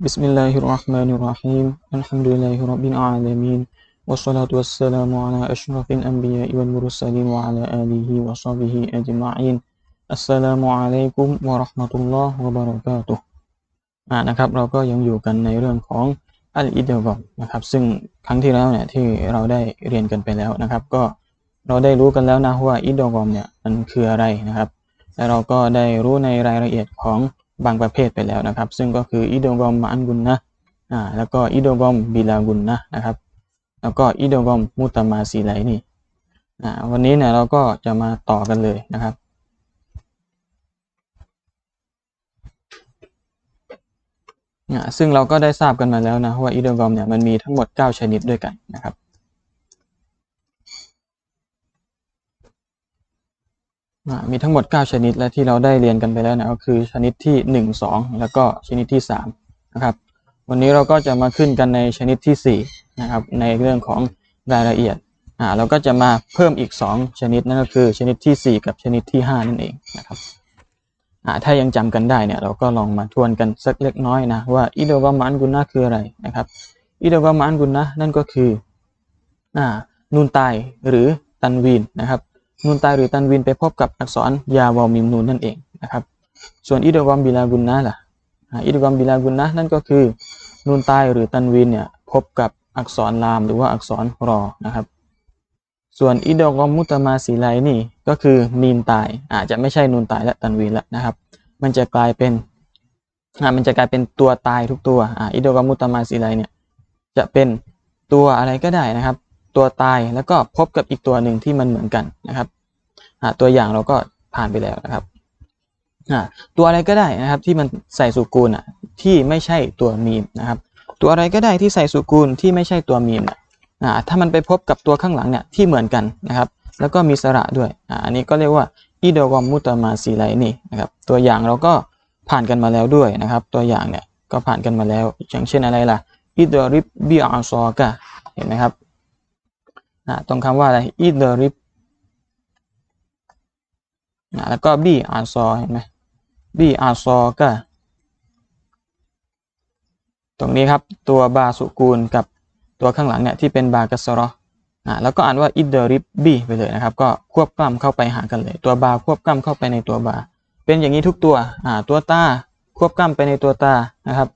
بسم الله الرحمن الرحيم الحمد لله رب العالمين والصلاة والسلام على أشرف الأنبياء والمرسلين وعلى آله وصحبه أجمعين السلام عليكم ورحمة الله وبركاته อ่านะครับเราก็ยังอยู่กันในเรื่องของอัลอิดกอมนะครับซึ่งครั้งที่แล้วเนี่ยที่เราได้เรียนกันไปแล้วนะครับ ก็เราได้รู้กันแล้วนะว่าอิดกอมเนี่ยมันคืออะไรนะครับ และเราก็ได้รู้ในรายละเอียดของ บางประเภทไปแล้วนะครับ ซึ่งก็คืออิโดกอมมาอันกุนนะอ่าแล้วก็อิโดกอมบิลากุนนะนะครับ แล้วก็อิโดกอมมุตมาซีไลนี่อ่าวันนี้เนี่ยเราก็จะมาต่อกันเลยนะครับซึ่งเราก็ได้ทราบกันมาแล้วนะว่าอิดกอมเนี่ยมันมีทั้งหมด 9 ชนิดด้วยกันนะครับอ่า มีทั้งหมด 9 ชนิดและที่เราได้เรียนกันไปแล้วนะก็คือชนิดที่ 1 2 แล้วก็ชนิดที่3นะครับวันนี้เราก็จะมาขึ้นกันในชนิดที่4นะครับในเรื่องของรายละเอียดอ่าเราก็จะมาเพิ่มอีก 2 ชนิดนั่นก็คือชนิดที่ 4 กับชนิดที่ 5 นั่นเองนะครับอ่าถ้ายังจำกันได้เนี่ยเราก็ลองมาทวนกันสักเล็กน้อยนะว่าอิโดกามันกุนนะคืออะไรนะครับอิโดกามันกุนนะนั่นก็คืออ่านูนตายหรือตันวีนนะครับ นูนตายหรือตันวีนไปพบกับอักษรยาวอมิมนูนนั่นเองนะครับ ส่วนอิดกามบิลากุนนะล่ะอิดกามบิลากุนนะนั่นก็คือนูนตายหรือตันวีนเนี่ยพบกับอักษรลามหรือว่าอักษรรอนะครับส่วนอิดอกอมมุตมาสีไลนี่ก็คือมีนตายอาจจะไม่ใช่นูนตายและตันวีนแล้วนะครับ มันจะกลายเป็นมันจะกลายเป็นตัวตายทุกตัวอ่าอิดอกอมมุตมาสีไลเนี่ยจะเป็นตัวอะไรก็ได้นะครับ ตัวตายแล้วก็พบกับอีกตัวหนึ่งที่มันเหมือนกันนะครับตัวอย่างเราก็ผ่านไปแล้วนะครับตัวอะไรก็ได้นะครับที่มันใส่สุกูลอะที่ไม่ใช่ตัวมีมนะครับ ตัวอะไรก็ได้ที่ใส่สุกูลที่ไม่ใช่ตัวมีมอะถ้ามันไปพบกับตัวข้างหลังเนี่ยที่เหมือนกันนะครับ แล้วก็มีสระด้วยอ,อันนี้ก็เรียกว่าอิโดกอมมุตมาซีไลนี่นะครับตัวอย่างเราก็ผ่านกันมาแล้วด้วยนะครับ ตัวอย่างเนี่ยก็ผ่านกันมาแล้ว อย่างเช่นอะไรล่ะอิดริบบิอาซอกะเห็นไหมครับ อ่าตรงคำว่าอะไรอิดริบอ่าแล้วก็บิอาซอเห็นไหมบิอาซอกะตรงนี้ครับตัวบาสุกูลกับตัวข้างหลังเนี่ยที่เป็นบากัสรออ่าแล้วก็อ่านว่าอิดเดริบบีไปเลยนะครับ ก็ควบกล้ำเข้าไปหากันเลย ตัวบาควบกล้ำเข้าไปในตัวบา เป็นอย่างนี้ทุกตัวอ่าตัวตาควบกล้ำไปในตัวตานะครับ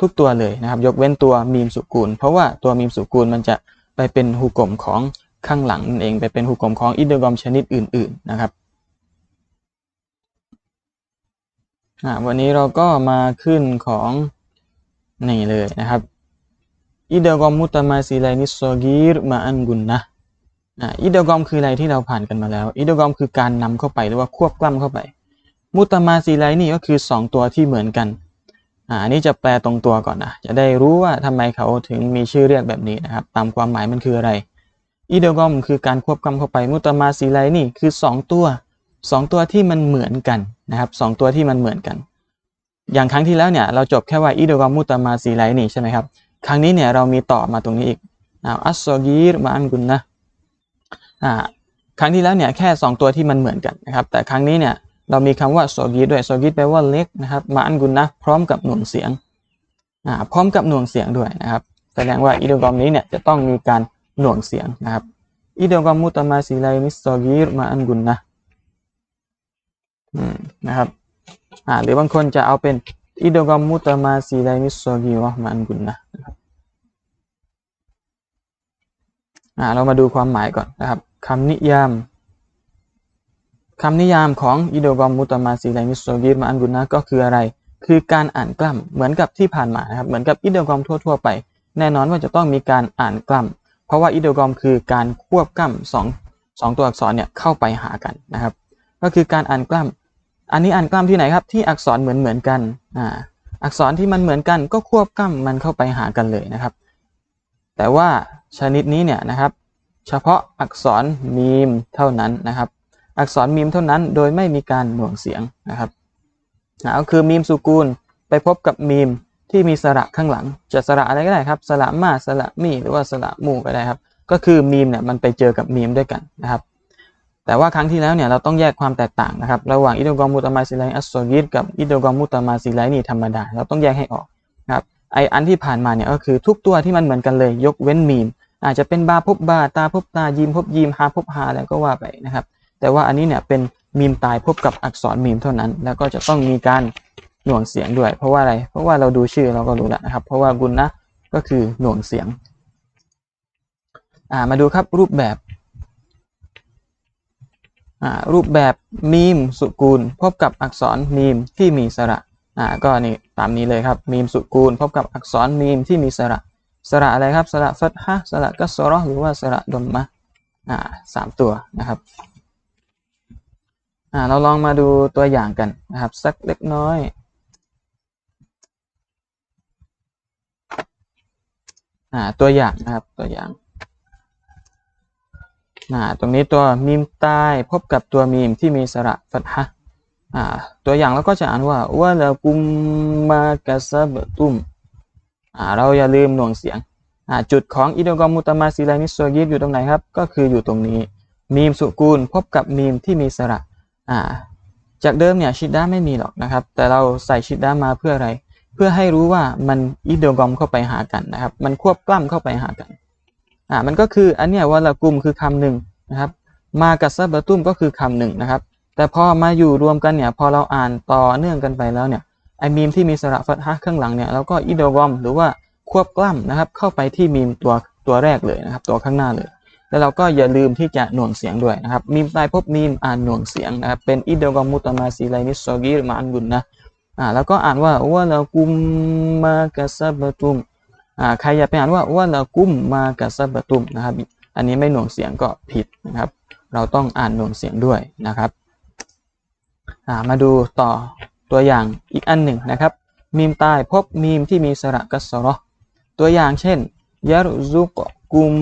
ทุกตัวเลยนะครับ ยกเว้นตัวมีมสุกูล เพราะว่าตัวมีมสุกูลมันจะ ไปเป็นหูกลมของข้างหลังนั่นเอง ไปเป็นหูกลมของอิดเดกอมชนิดอื่น ๆนะครับวันนี้เราก็มาขึ้นของนี่เลยนะครับอิเดกอมมุตมาซีไลนิสโซกีรมาอันกุนนะอ่าอิดกอมคืออะไรที่เราผ่านกันมาแล้วอิเดกอมคือการนำเข้าไปหรือว่าควบกล้ำเข้าไป มุตมาซีไลนี่ก็คือ 2 ตัวที่เหมือนกัน อ่าอันนี้จะแปลตรงตัวก่อนนะ จะได้รู้ว่าทำไมเขาถึงมีชื่อเรียกแบบนี้นะครับ ตามความหมายมันคืออะไรอิดกอมคือการควบกล้ำเข้าไปมุตมาซีไลนี่คือ 2 ตัว 2 ตัวที่มันเหมือนกันนะครับสตัวที่มันเหมือนกัน อย่างครั้งที่แล้วเนี่ยเราจบแค่ว่าอิดกอมมุตมาซีไลนี่ใช่ไหมครับ ครั้งนี้เนี่ยเรามีต่อมาตรงนี้อีกอัสโซกีรมาอันกุนนะครั้งที่แล้วเนี่ยแค่ 2 ตัวที่มันเหมือนกันนะครับ แต่ครั้งนี้เนี่ย เรามีคำว่าซอกีด้วยซอกีแปลว่าเล็กนะครับมาอันกุนนะพร้อมกับหน่วงเสียงอ่าพร้อมกับหน่วงเสียงด้วยนะครับ แสดงว่าอิดกอมนี้เนี่ยจะต้องมีการหน่วงเสียงนะครับอิดกอมมุตมาซีไลมิสซอกีมาอันกุนนะอืมนะครับอ่าหรือบางคนจะเอาเป็นอิดกอมมุตมาซีไลมิสซอกีรมาอันกุนนะอ่าเรามาดูความหมายก่อนนะครับคำนิยาม คำนิยามของอิโดกอมมุตมาซีไลมิสโซกีรมาอันกุนนะก็คืออะไร คือการอ่านกล้ำเหมือนกับที่ผ่านมานะครับเหมือนกับอิโดกอมทั่ว ๆ ไป แน่นอนว่าจะต้องมีการอ่านกล้ำเพราะว่าอิโดกอมคือการควบกล้ำสองสองตัวอักษรเนี่ยเข้าไปหากันนะครับ ก็คือการอ่านกล้ำอันนี้อ่านกล้ำที่ไหนครับที่อักษรเหมือนเหมือนกันอ่าอักษรที่มันเหมือนกันก็ควบกล้ำมันเข้าไปหากันเลยนะครับ แต่ว่าชนิดนี้เนี่ยนะครับ เฉพาะอักษรมีมเท่านั้นนะครับ อักษรมีมเท่านั้น โดยไม่มีการหน่วงเสียงนะครับก็คือมีมสุกูลไปพบกับมีมที่มีสระข้างหลัง จะสระอะไรก็ได้ครับ สระมาสระมีหรือว่าสระมูก็ได้ครับ ก็คือมีมเนี่ยมันไปเจอกับมีมด้วยกันนะครับ แต่ว่าครั้งที่แล้วเนี่ยเราต้องแยกความแตกต่างนะครับ ระหว่างอิโดกอมมุตมาซิไลอัสโซยิดกับอิโดกอมมุตมาซิไลนี่ธรรมดา เราต้องแยกให้ออกนะครับ ไออันที่ผ่านมาเนี่ยก็คือทุกตัวที่มันเหมือนกันเลย ยกเว้นมีม อาจจะเป็นบาพบบาตาพบตายีมพบยีมฮาพบฮาแล้วก็ว่าไปนะครับ แต่ว่าอันนี้เนี่ยเป็นมีมตายพบกับอักษรมีมเท่านั้น แล้วก็จะต้องมีการหน่วงเสียงด้วย เพราะว่าอะไร เพราะว่าเราดูชื่อเราก็รู้แล้วนะครับ เพราะว่ากุนนะก็คือหน่วงเสียง อ่า มาดูครับรูปแบบ อ่า รูปแบบมีมสุกูล พบกับอักษรมีมที่มีสระ อ่า ก็นี่ตามนี้เลยครับ มีมสุกูล พบกับอักษรมีมที่มีสระ สระอะไรครับ สระฟัตฮะสระกัสรอหรือว่าสระดมมะ อ่าสามตัวนะครับ อ่าเราลองมาดูตัวอย่างกันนะครับ สักเล็กน้อยอ่าตัวอย่างนะครับตัวอย่างอ่าตรงนี้ตัวมีมใต้พบกับตัวมีมที่มีสระฟัตฮะอ่าตัวอย่างเราก็จะอ่านว่าวะละกุมมากะซับตุมอ่าเราอย่าลืมหน่วงเสียงอ่าจุดของอิโดกอมุตมาซิลานิสโซยิดอยู่ตรงไหนครับ ก็คืออยู่ตรงนี้มีมสุกูลพบกับมีมที่มีสระ อ่าจากเดิมเนี่ยชิดด้าไม่มีหรอกนะครับ แต่เราใส่ชิดด้ามาเพื่ออะไร เพื่อให้รู้ว่ามันอิโดกอมเข้าไปหากันนะครับ มันควบกล้ำเข้าไปหากันอ่ามันก็คืออันเนี้ยวะละกุมคือคำหนึ่งนะครับ มากับซับะตุ้มก็คือคำหนึ่งนะครับ แต่พอมาอยู่รวมกันเนี่ยพอเราอ่านต่อเนื่องกันไปแล้วเนี่ยไอมีมที่มีสระฟัตฮะข้างหลังเนี่ยเราก็อิโดกอมหรือว่าควบกล้ำนะครับ เข้าไปที่มีมตัวตัวแรกเลยนะครับ ตัวข้างหน้าเลย แล้วเราก็อย่าลืมที่จะหน่วงเสียงด้วยนะครับมีมใต้พบมีมอ่านหน่วงเสียงนะครับเป็นอิดกอมมุตมาซีไลนิสซอกีรมาอันบุนนะอ่าแล้วก็อ่านว่าวะละกุมมากับซับะตุ้มอ่าใครอย่าไปอ่านว่าวะละกุมมากับซับะตุมนะครับ อันนี้ไม่หน่วงเสียงก็ผิดนะครับ เราต้องอ่านหน่วงเสียงด้วยนะครับอ่ามาดูต่อตัวอย่างอีกอันหนึ่งนะครับ มีมใต้พบมีมที่มีสระกัสรอตัวอย่างเช่นยารุซุก กุม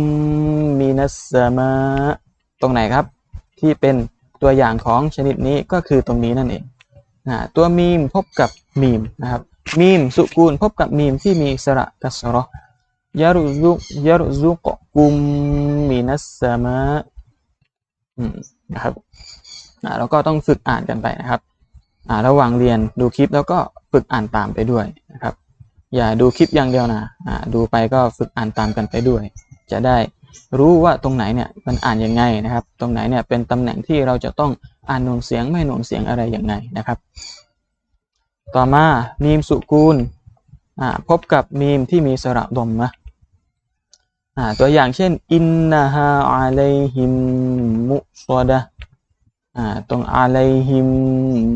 มินัสมา ตรงไหนครับ ที่เป็นตัวอย่างของชนิดนี้ก็คือตรงนี้นั่นเองอ่าตัวมีมพบกับมีมนะครับ มีมสุกูลพบกับมีมที่มีสระกัสรอยารุซุกยารุซุกกุมมินัสมาอืมนะครับอ่าเราก็ต้องฝึกอ่านกันไปนะครับอ่าระหว่างเรียนดูคลิปแล้วก็ฝึกอ่านตามไปด้วยนะครับ อย่าดูคลิปอย่างเดียวนะอ่าดูไปก็ฝึกอ่านตามกันไปด้วย จะได้รู้ว่าตรงไหนเนี่ยมันอ่านยังไงนะครับ ตรงไหนเนี่ยเป็นตำแหน่งที่เราจะต้องอ่านหน่วงเสียงไม่หน่วงเสียงอะไรยังไงนะครับ ต่อมามีมสุกูลพบกับมีมที่มีสระดมมะตัวอย่างเช่นอินนาฮาอะลัยฮิมมุซอดะอ่าตรงอะลัยฮิม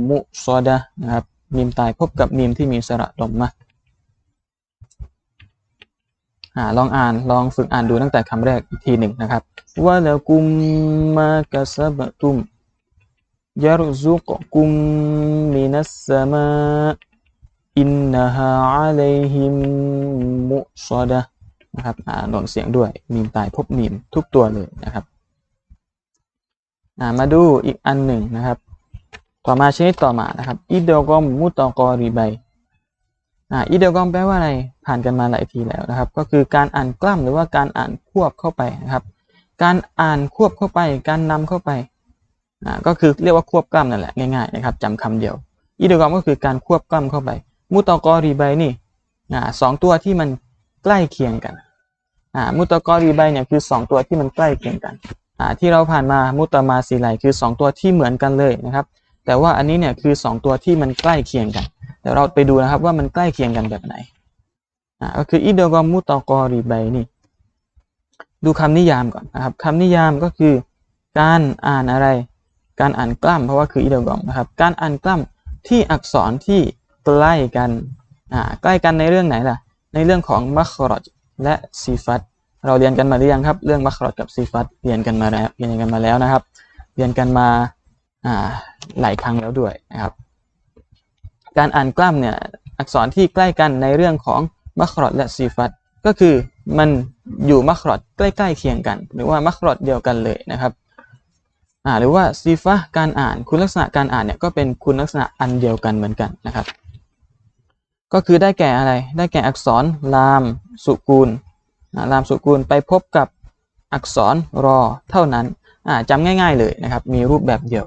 มุซอดะนะครับมีมตายพบกับมีมที่มีสระดมมะ่าลองอ่านลองฝึกอ่านดูตั้งแต่คำแรกอีกทีหนึ่งนะครับวะละกุมมากะซะบะตุมยารุซุกกุมมินัสสมาอินนาฮาอะลัยฮิมมุซอดะนะครับอ่าลองเสียงด้วยมีมตายพบมีมทุกตัวเลยนะครับอ่ามาดูอีกอันหนึ่งนะครับ ต่อมาชนิดต่อมานะครับอิดอกอมมุตอกอริบาย อ่าอิเดกอมแปลว่าอะไรผ่านกันมาหลายทีแล้วนะครับ ก็คือการอ่านกล้ำหรือว่าการอ่านควบเข้าไปนะครับ การอ่านควบเข้าไป การนำเข้าไปอ่าก็คือเรียกว่าควบกล้ำนั่นแหละง่ายๆนะครับจำคำเดียวอีเดกอมก็คือการควบกล้ำเข้าไปมุตกอรีไบนี่อ่าสองตัวที่มันใกล้เคียงกันอ่ามุตกอรีไบเนี่ยคือสองตัวที่มันใกล้เคียงกันอ่าที่เราผ่านมามุตมาซีไลคือสองตัวที่เหมือนกันเลยนะครับ แต่ว่าอันนี้เนี่ยคือสองตัวที่มันใกล้เคียงกัน ดี๋ยวเราไปดูนะครับว่ามันใกล้เคียงกันแบบไหนอ่าก็คืออีเดกอมมุตกอรีไบนี่ดูคำนิยามก่อนนะครับคำนิยามก็คือการอ่านอะไร การอ่านกล้ำเพราะว่าคืออีเดกอมนะครับ การอ่านกล้ำที่อักษรที่ใกล้กันอ่าใกล้กันในเรื่องไหนล่ะ ในเรื่องของมัคครอจและซีฟัตเราเรียนกันมาหรือยังครับ เรื่องมัครอจกับซีฟัตเรียนกันมาแล้วเรียนกันมาแล้วนะครับ เรียนกันมาอ่าหลายครั้งแล้วด้วยนะครับ การอ่านกล้ำเนี่ยอักษรที่ใกล้กันในเรื่องของมัครอจและซีฟัตก็คือมันอยู่มัครอจใกล้ๆเคียงกัน หรือว่ามัครอจเดียวกันเลยนะครับอ่าหรือว่าซีฟะการอ่านคุณลักษณะการอ่านเนี่ยก็เป็นคุณลักษณะอันเดียวกันเหมือนกันนะครับ ก็คือได้แก่อะไรได้แก่อักษรลามสุกูลลามสุกูลไปพบกับอักษรรอเท่านั้นอ่าจำง่าย ๆเลยนะครับ มีรูปแบบเดียว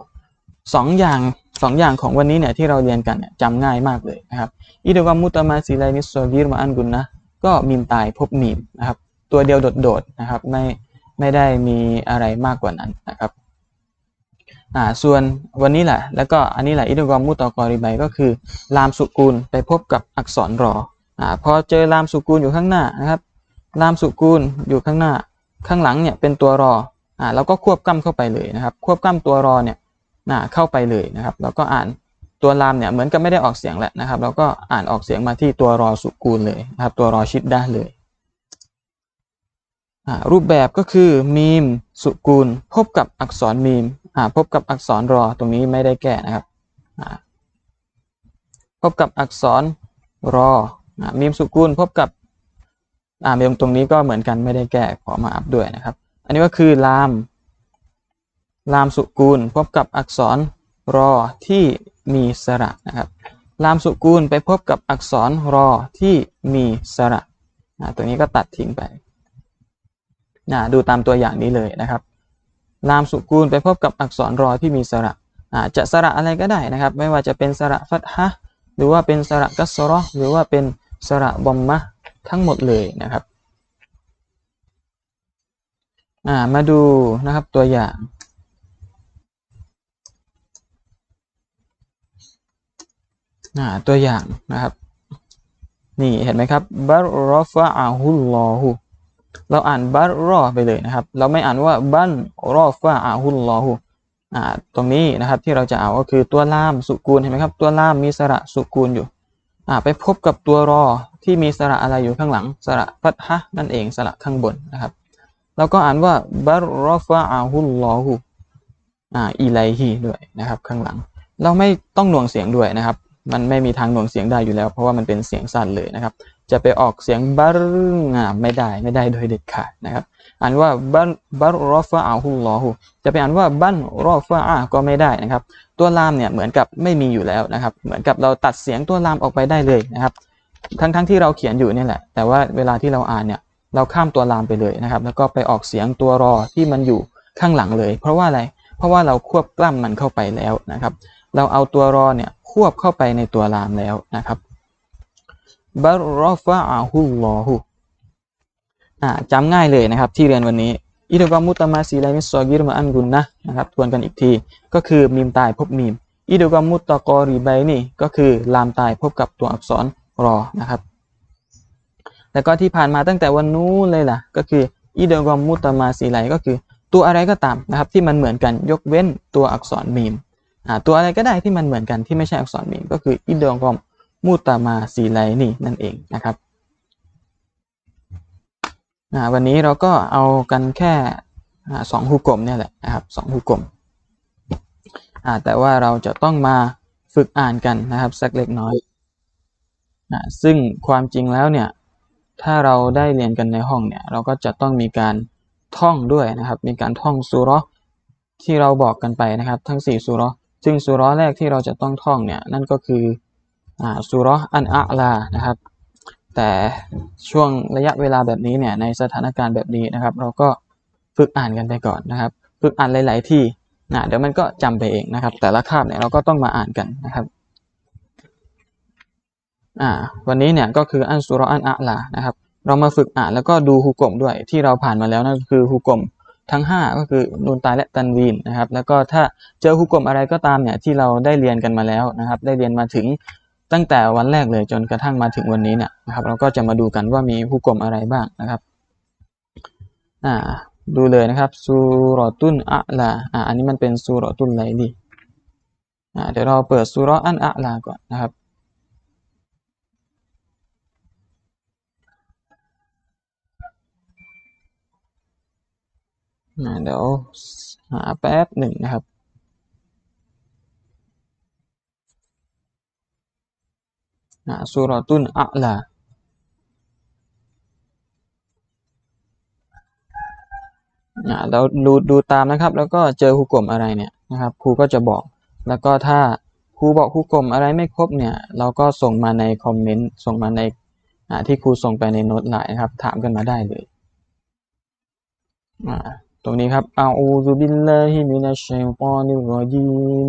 สองอย่างสองอย่างของวันนี้เนี่ยที่เราเรียนกันเนี่ยจำง่ายมากเลยนะครับอิดกอมมุตมาซีไลมิสโซกีรมาอันกุนนะก็มีมตายพบมีมนะครับ ตัวเดียวโดดๆนะครับไม่ไม่ได้มีอะไรมากกว่านั้นนะครับอ่าส่วนวันนี้แหละ แล้วก็อันนี้แหละอิดกอมมุตกอริบายก็คือ ลามสุกูลไปพบกับอักษรรออ่าพอเจอลามสุกูลอยู่ข้างหน้านะครับ ลามสุกูลอยู่ข้างหน้า ข้างหลังเนี่ยเป็นตัวรออ่าเราก็ควบกล้ำเข้าไปเลยนะครับ ควบกล้ำตัวรอเนี่ย นะเข้าไปเลยนะครับ แล้วก็อ่านตัวลามเนี่ยเหมือนกับไม่ได้ออกเสียงแหละนะครับเราก็อ่านออกเสียงมาที่ตัวรอสุกูลเลยนะครับ ตัวรอชิดได้เลยรูปแบบก็คือมีมสุกูล พบกับอักษรมีมพบกับอักษรรอตรงนี้ไม่ได้แก้นะครับพบกับอักษรรอมีมสุกูล พบกับอ่าเมมตรงนี้ก็เหมือนกันไม่ได้แก้ขอมาอัพด้วยนะครับ อันนี้ก็คือลาม ลามสุกูลพบกับอักษรรอที่มีสระนะครับ ลามสุกูลไปพบกับอักษรรอที่มีสระตรงนี้ก็ตัดทิ้งไปนะดูตามตัวอย่างนี้เลยนะครับ ลามสุกูลไปพบกับอักษรรอที่มีสระจะสระอะไรก็ได้นะครับ ไม่ว่าจะเป็นสระฟัตฮะหรือว่าเป็นสระกัสรอหรือว่าเป็นสระบอมมะทั้งหมดเลยนะครับมาดูนะครับตัวอย่าง ตัวอย่างนะครับ นี่เห็นไหมครับบารรฟะอาฮุลลอฮูเราอ่านบารรอไปเลยนะครับ เราไม่อ่านว่าบันรอฟะอาฮุลลอฮูอ่าตรงนี้นะครับที่เราจะเอาก็คือตัวล่ามสุกูลเห็นไหมครับ ตัวล่ามมีสระสุกูลอยู่ไปพบกับตัวรอที่มีสระอะไรอยู่ข้างหลัง สระฟัตฮะนั่นเองสระข้างบนนะครับแล้วก็อ่านว่าบารรอฟะอาฮุลลอฮูอ่าอีไลฮีด้วยนะครับ ข้างหลัง เราไม่ต้องหน่วงเสียงด้วยนะครับ มันไม่มีทางหน่วงเสียงได้อยู่แล้ว เพราะว่ามันเป็นเสียงสั้นเลยนะครับ จะไปออกเสียงบารึงอ่าไม่ได้ไม่ได้โดยเด็ดขาดนะครับ อ่านว่าบันบารรอฟะอาฮุลลอฮูจะไปอ่านว่าบันรอฟะอาก็ไม่ได้นะครับ ตัวลามเนี่ยเหมือนกับไม่มีอยู่แล้วนะครับ เหมือนกับเราตัดเสียงตัวลามออกไปได้เลยนะครับ ทั้งทั้งที่เราเขียนอยู่นี่แหละ แต่ว่าเวลาที่เราอ่านเนี่ยเราข้ามตัวลามไปเลยนะครับ แล้วก็ไปออกเสียงตัวรอที่มันอยู่ข้างหลังเลย เพราะว่าอะไร เพราะว่าเราควบกล้ำมันเข้าไปแล้วนะครับ เราเอาตัวรอเนี่ยควบเข้าไปในตัวลามแล้วนะครับบารรอฟะอาฮุลลอฮูอ่าจำง่ายเลยนะครับที่เรียนวันนี้อิดกอมุตมาซีไลมิสซอกิรมาอันกุนนะนะครับทวนกันอีกที ก็คือมีมตายพบมีมอิดกอมุตตะกอรีไบนี่ก็คือลามตายพบกับตัวอักษรรอนะครับ แล้วก็ที่ผ่านมาตั้งแต่วันนู้นเลยล่ะ ก็คืออิดกอมุตมาซีไลก็คือ ตัวอะไรก็ตามนะครับที่มันเหมือนกันยกเว้นตัวอักษรมีม ตัวอะไรก็ได้ที่มันเหมือนกันที่ไม่ใช่อักษรมีมก็คืออินโดกอมมูตามาสีไลนี่นั่นเองนะครับวันนี้เราก็เอากันแค่สองฮุกกลมเนี่ยแหละนะครับสองฮุกกลมแต่ว่าเราจะต้องมาฝึกอ่านกันนะครับสักเล็กน้อยซึ่งความจริงแล้วเนี่ยถ้าเราได้เรียนกันในห้องเนี่ยเราก็จะต้องมีการท่องด้วยนะครับ มีการท่องสุรที่เราบอกกันไปนะครับ ทั้ง 4สุร ซึ่งสุร้อแรกที่เราจะต้องท่องเนี่ยนั่นก็คืออ่าสุร้ออันอะลานะครับ แต่ช่วงระยะเวลาแบบนี้เนี่ยในสถานการณ์แบบนี้นะครับ เราก็ฝึกอ่านกันไปก่อนนะครับ ฝึกอ่านหลาย ๆ ที่นะเดี๋ยวมันก็จำไปเองนะครับ แต่ละคาบเนี่ยเราก็ต้องมาอ่านกันนะครับอ่าวันนี้เนี่ยก็คืออันสุรอันอะลานะครับ เรามาฝึกอ่านแล้วก็ดูฮุกกลมด้วยที่เราผ่านมาแล้วนั่นคือฮุกกลม ทั้ง 5 ก็คือนูนตายและตันวีนนะครับ แล้วก็ถ้าเจอฮุกกลมอะไรก็ตามเนี่ยที่เราได้เรียนกันมาแล้วนะครับ ได้เรียนมาถึงตั้งแต่วันแรกเลยจนกระทั่งมาถึงวันนี้เนี่ยนะครับ เราก็จะมาดูกันว่ามีฮุกกลมอะไรบ้างนะครับอ่าดูเลยนะครับซูรอตุนอะลาอ่าอันนี้มันเป็นซูรอตุนไลลีอ่าเดี๋ยวเราเปิดซูรออันอะลาก่อนนะครับ เดี๋ยวหาแป๊บหนึ่งนะครับสุรตุนอัลาเราดูดูตามนะครับ แล้วก็เจอคูกลมอะไรเนี่ยนะครับครูก็จะบอก แล้วก็ถ้าครูบอกคูกลมอะไรไม่ครบเนี่ย เราก็ส่งมาในคอมเมนต์ ส่งมาในที่ครูส่งไปในโน้ตไลน์ครับ ถามกันมาได้เลยอ่า ตรงนี้ครับอาอูซุบิลลาฮิมินัชชัยฏอนิรรจีม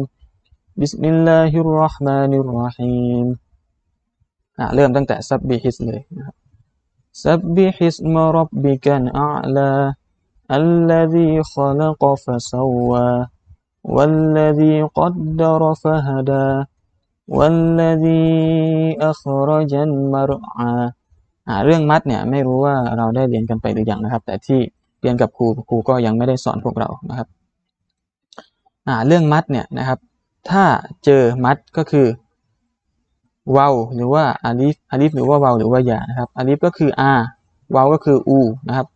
บิสมิลลาฮิรเราะห์มานิรเราะฮีมอ่าเริ่มตั้งแต่ซับบิฮิสเลยนะครับซับบิฮิสมารับบิกันอัลา الذي خلق فسوى والذي قدر فهدى والذي أخرج المرعى อ่าเรื่องมัดเนี่ยไม่รู้ว่าเราได้เรียนกันไปหรือยังนะครับ แต่ที่ เรียนกับครูครูก็ยังไม่ได้สอนพวกเรานะครับเรื่องมัดเนี่ยนะครับ ถ้าเจอมัดก็คือวาวหรือว่าอาลิฟอาลิฟหรือว่าวาวหรือว่ายานะครับอาลิฟก็คืออาวาวก็คืออูนะครับ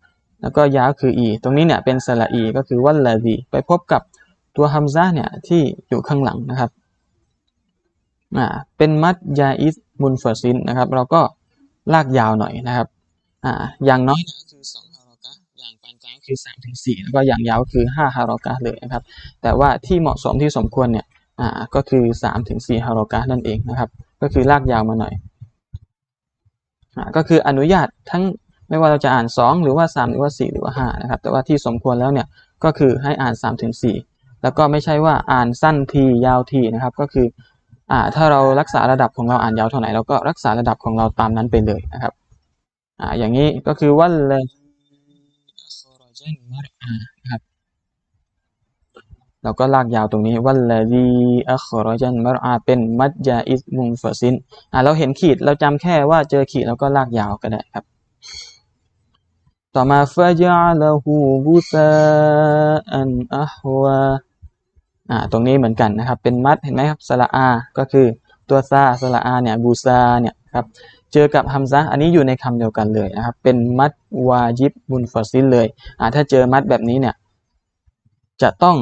แล้วก็ยาคืออีตรงนี้เนี่ยเป็นสระอีก็คือวัลลาดีไปพบกับตัวฮัมซาเนี่ยที่อยู่ข้างหลังนะครับอ่าเป็นมัดยาอิสมุนฟอซินนะครับ เราก็ลากยาวหน่อยนะครับอ่าอย่างน้อยเนี่ยก็คือ2ฮารอง คือ3ถึง4แล้วก็อย่างยาวคือ 5 ฮารอกะเลยนะครับ แต่ว่าที่เหมาะสมที่สมควรเนี่ยอ่าก็คือ 3 ถึง 4 ฮารอกะนั่นเองนะครับ ก็คือลากยาวมาหน่อยอ่าก็คืออนุญาตทั้งไม่ว่าเราจะอ่าน 2 หรือว่า 3 หรือว่า 4 หรือว่า 5 นะครับ แต่ว่าที่สมควรแล้วเนี่ยก็คือให้อ่าน 3 ถึง 4 แล้วก็ไม่ใช่ว่าอ่านสั้นทียาวทีนะครับ ก็คืออ่าถ้าเรารักษาระดับของเราอ่านยาวเท่าไหร่เราก็รักษาระดับของเราตามนั้นไปเลยนะครับอ่าอย่างนี้ก็คือว่าเลย นะครับเราก็ลากยาวตรงนี้วัลลดีอัครจันมารอาเป็นมัจยาอิสมุงฟซินอ่าเราเห็นขีดเราจำแค่ว่าเจอขีดแล้วก็ลากยาวก็ได้ครับ ต่อมาฟะจัลหูบุซาอันอะฮวาอ่าตรงนี้เหมือนกันนะครับ เป็นมัดเห็นไหมครับสระอา ก็คือตัวซาสระอาเนี่ยบูซาเนี่ยครับ เจอกับฮัมซะอันนี้อยู่ในคำเดียวกันเลยนะครับ เป็นมัดวาจิบบุนฟอซินเลยอ่าถ้าเจอมัดแบบนี้เนี่ยจะต้อง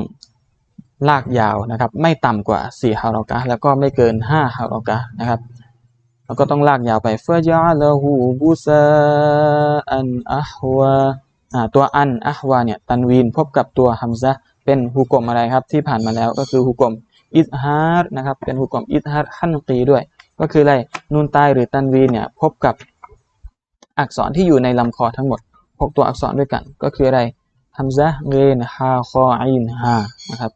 ลากยาวนะครับ ไม่ต่ำกว่า 4 ฮารอกะแล้วก็ไม่เกิน 5 ฮารอกะนะครับ แล้วก็ต้องลากยาวไปเฟยาลหูบูซาอันอะฮวาอ่าตัวอันอะฮวาเนี่ยตันวีนพบกับตัวฮัมซะเป็นฮุกกลมอะไรครับที่ผ่านมาแล้วก็คือฮุกกลมอิสฮาร์นะครับเป็นฮุกกลมอิสฮาร์ฮันกีด้วย ก็คืออะไรนูนตายหรือตันวีเนี่ยพบกับอักษรที่อยู่ในลำคอทั้งหมดพกตัวอักษรด้วยกัน ก็คืออะไรฮัมซะเกนฮาคออินฮานะครับ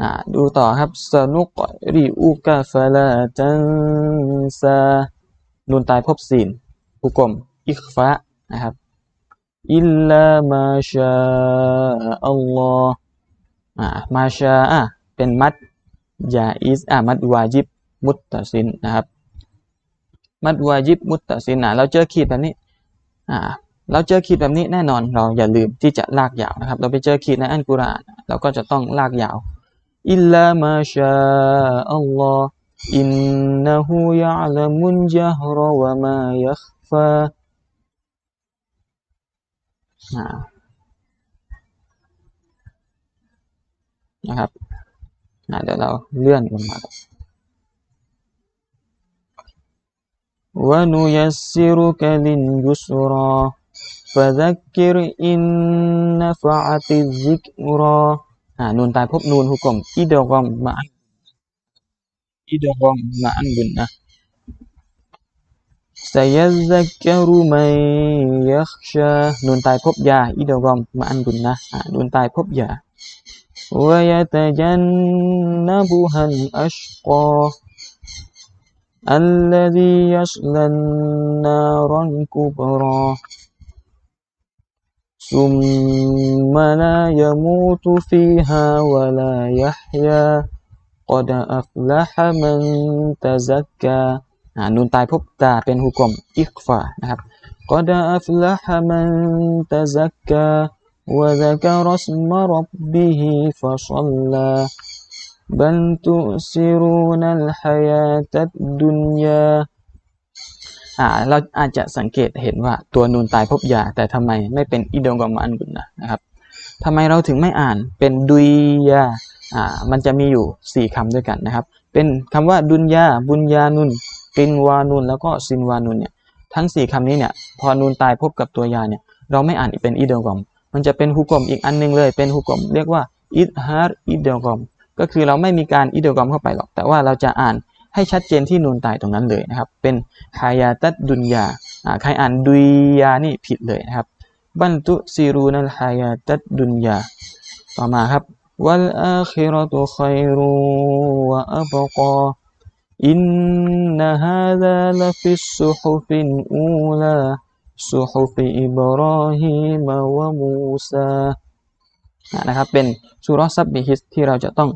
อ่าดูต่อครับสนุกริอุกะฟลาจันซานูนตายพบศีลฮุกกลมอิคฟะนะครับอิลลามาชาอัลลอฮ์อ่ามาชาเป็นมัดยาอิสอะมัดวาจิบ มุตตะซินนะครับมัดวาจิบมุตตะซินนะเราเจอขีดแบบนี้อ่าเราเจอขีดแบบนี้แน่นอนเราอย่าลืมที่จะลากยาวนะครับ เราไปเจอขีดในอันกุรอานเราก็จะต้องลากยาวอิลลามาชาอัลลอฮ์อินนะฮูยะลามุนจฮรวะมายัคฟานะครับเดี๋ยวเราเลื่อนลงมา ونيسرك لليسرى. فذكر إن نفعت الذكرى à, nôn tai phốp nôn hô cổng. Ít đầu vòng mà ăn. Ít đầu vòng mà ăn bình à. سيذكر من يخشى nôn tai phốp già. Ít đầu vòng mà ăn bình à, à nôn tai phốp già. ويتجنبها ashqa. الذي يصلى النار الكبرى ثم لا يموت فيها ولا يحيا قد أفلح من تزكى อ่านูนตายพบตาเป็นหุกมอิกฟานะครับ قد أفلح من تزكى وذكر اسم ربه فصلى بل تؤثرون الحياة الدنيا อ่าเราอาจจะสังเกตเห็นว่าตัวนูนตายพบยา แต่ทำไมไม่เป็นอิดงกอมอันบุญนะนะครับทำไมเราถึงไม่อ่านเป็นดุยยาอ่ามันจะมีอยู่สี่คำด้วยกันนะครับ เป็นคำว่าดุนยาบุญญานุนกินวานุนแล้วก็ซินวานุนเนี่ยทั้งสี่คำนี้เนี่ยพอนูนตายพบกับตัวยาเนี่ยเราไม่อ่านเป็นอิดงกอมมันจะเป็นฮุกกลมอีกอันนึงเลย เป็นฮุกกลมเรียกว่าอิดฮาร์อิดเดลกอม ก็คือเราไม่มีการอิเดียกรมเข้าไปหรอก แต่ว่าเราจะอ่านให้ชัดเจนที่นูนตายตรงนั้นเลยนะครับ เป็นคายาตัดดุนยาใครอ่านดุยยานี่ผิดเลยนะครับ บันตุซีรูนัลคายาตัดดุนยา ต่อมาครับวัลอาคิรตุคอยรูวะอับกออินนาฮะดาลฟิสซุฮุฟินอูลาซุฮุฟอิบรอฮิมะวะมูซานะครับเป็นสุรซับบิฮิสที่เราจะต้อง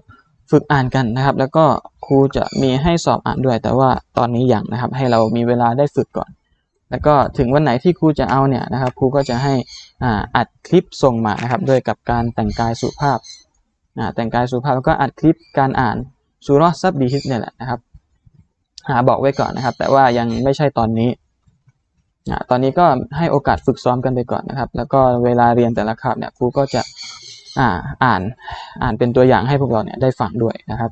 ฝึกอ่านกันนะครับ แล้วก็ครูจะมีให้สอบอ่านด้วย แต่ว่าตอนนี้ย่างนะครับ ให้เรามีเวลาได้ฝึกก่อน แล้วก็ถึงวันไหนที่ครูจะเอาเนี่ยนะครับครูก็จะให้อ่าอัดคลิปส่งมานะครับด้วยกับการแต่งกายสุภาพอ่าแต่งกายสุภาพแล้วก็อัดคลิปการอ่านสุรซับบิฮิสเนี่ยแหละนะครับหาบอกไว้ก่อนนะครับ แต่ว่ายังไม่ใช่ตอนนี้อ่าตอนนี้ก็ให้โอกาสฝึกซ้อมกันไปก่อนนะครับ แล้วก็เวลาเรียนแต่ละคาบเนี่ยครูก็จะ อ่าอ่านอ่านเป็นตัวอย่างให้พวกเราเนี่ยได้ฟังด้วยนะครับ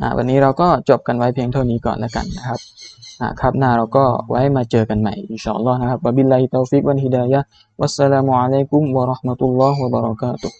อ่าวันนี้เราก็จบกันไว้เพียงเท่านี้ก่อนแล้วกันนะครับอ่าครับหน้าเราก็ไว้มาเจอกันใหม่อินชาอัลลอฮ์นะครับวะบิลลาฮิตาฟิกวันฮิดายะวัสสลามุอะลัยกุมวะราะห์มะตุลลอฮ์วะบะเราะกาตุฮ์